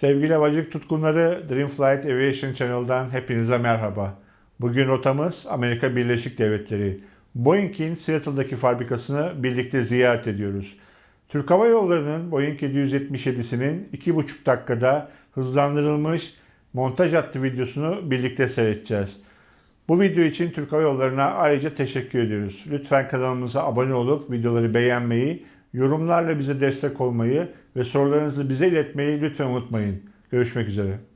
Sevgili havacılık tutkunları Dreamflight Aviation Channel'dan hepinize merhaba. Bugün rotamız Amerika Birleşik Devletleri. Boeing'in Seattle'daki fabrikasını birlikte ziyaret ediyoruz. Türk Hava Yolları'nın Boeing 777'sinin 2,5 dakikada hızlandırılmış montaj hattı videosunu birlikte seyredeceğiz. Bu video için Türk Hava Yolları'na ayrıca teşekkür ediyoruz. Lütfen kanalımıza abone olup videoları beğenmeyi, yorumlarla bize destek olmayı ve sorularınızı bize iletmeyi lütfen unutmayın. Görüşmek üzere.